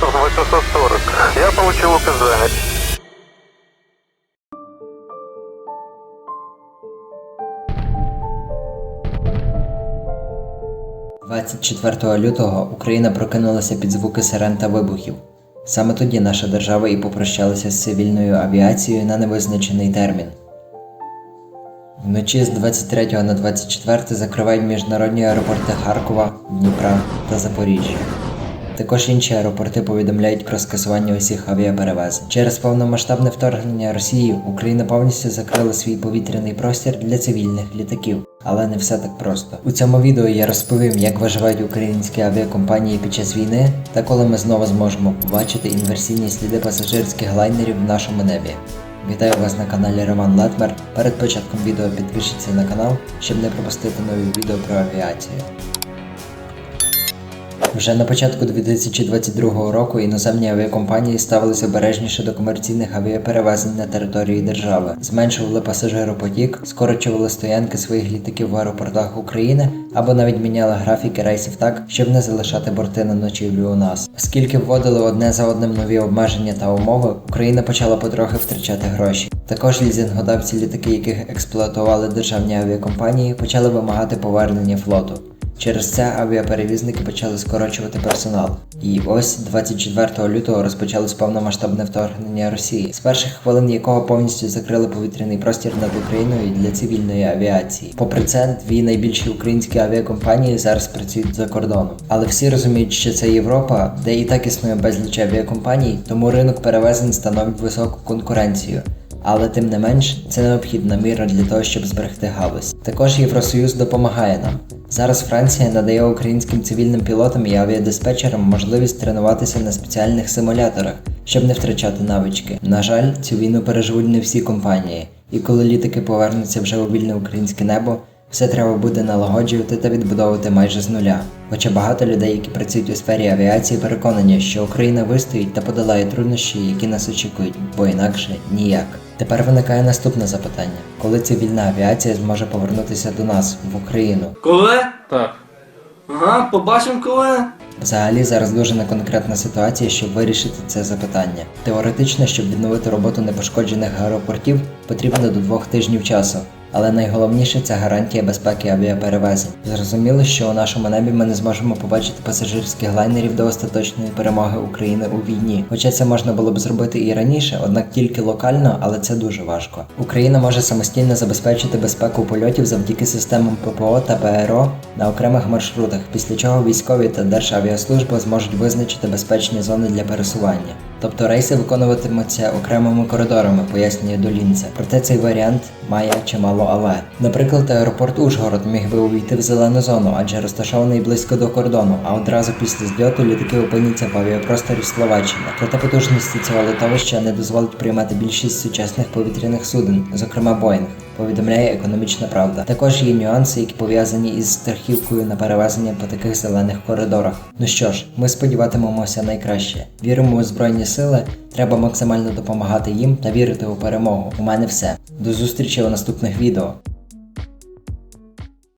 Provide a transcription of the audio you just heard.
Ростов 840. Я получил указание. 24 лютого Україна прокинулася під звуки сирен та вибухів. Саме тоді наша держава і попрощалася з цивільною авіацією на невизначений термін. Вночі з 23 на 24 закривають міжнародні аеропорти Харкова, Дніпра та Запоріжжя. Також інші аеропорти повідомляють про скасування усіх авіаперевезень. Через повномасштабне вторгнення Росії Україна повністю закрила свій повітряний простір для цивільних літаків. Але не все так просто. У цьому відео я розповім, як виживають українські авіакомпанії під час війни та коли ми знову зможемо побачити інверсійні сліди пасажирських лайнерів в нашому небі. Вітаю вас на каналі Роман Латмер. Перед початком відео підпишіться на канал, щоб не пропустити нові відео про авіацію. Вже на початку 2022 року іноземні авіакомпанії ставилися обережніше до комерційних авіаперевезень на території держави, зменшували пасажиропотік, скорочували стоянки своїх літаків в аеропортах України або навіть міняли графіки рейсів так, щоб не залишати борти на ночівлю у нас. Оскільки вводили одне за одним нові обмеження та умови, Україна почала потрохи втрачати гроші. Також лізингодавці літаки, яких експлуатували державні авіакомпанії, почали вимагати повернення флоту. Через це авіаперевізники почали скорочувати персонал. І ось 24 лютого розпочалось повномасштабне вторгнення Росії, з перших хвилин якого повністю закрили повітряний простір над Україною для цивільної авіації. Попри це, дві найбільші українські авіакомпанії зараз працюють за кордоном. Але всі розуміють, що це Європа, де і так існує безліч авіакомпаній, тому ринок перевезень становить високу конкуренцію. Але тим не менш, це необхідна міра для того, щоб зберегти галузь. Також Євросоюз допомагає нам. Зараз Франція надає українським цивільним пілотам і авіадиспетчерам можливість тренуватися на спеціальних симуляторах, щоб не втрачати навички. На жаль, цю війну переживуть не всі компанії, і коли літаки повернуться вже у вільне українське небо, все треба буде налагоджувати та відбудовувати майже з нуля. Хоча багато людей, які працюють у сфері авіації, переконані, що Україна вистоїть та подолає труднощі, які нас очікують, бо інакше ніяк. Тепер виникає наступне запитання: коли цивільна авіація зможе повернутися до нас в Україну? Коли? Так. Ага, побачимо коли. Взагалі зараз дуже неконкретна ситуація, щоб вирішити це запитання. Теоретично, щоб відновити роботу непошкоджених аеропортів, потрібно до двох тижнів часу. Але найголовніше це гарантія безпеки авіаперевезень. Зрозуміло, що у нашому небі ми не зможемо побачити пасажирських лайнерів до остаточної перемоги України у війні. Хоча це можна було б зробити і раніше, однак тільки локально, але це дуже важко. Україна може самостійно забезпечити безпеку польотів завдяки системам ППО та ПРО на окремих маршрутах, після чого військові та Державіаслужба зможуть визначити безпечні зони для пересування. Тобто рейси виконуватимуться окремими коридорами, пояснює Долінце. Проте цей варіант має чимало але. Наприклад, аеропорт Ужгород міг би увійти в зелену зону, адже розташований близько до кордону, а одразу після зльоту літаки опиняться в авіапросторі Словаччини. Проте потужності цього литовища не дозволить приймати більшість сучасних повітряних суден, зокрема Боїнг. Повідомляє економічна правда. Також є нюанси, які пов'язані із страхівкою на перевезення по таких зелених коридорах. Ну що ж, ми сподіватимемося найкраще. Віримо у сили, треба максимально допомагати їм та вірити у перемогу. У мене все. До зустрічі у наступних відео.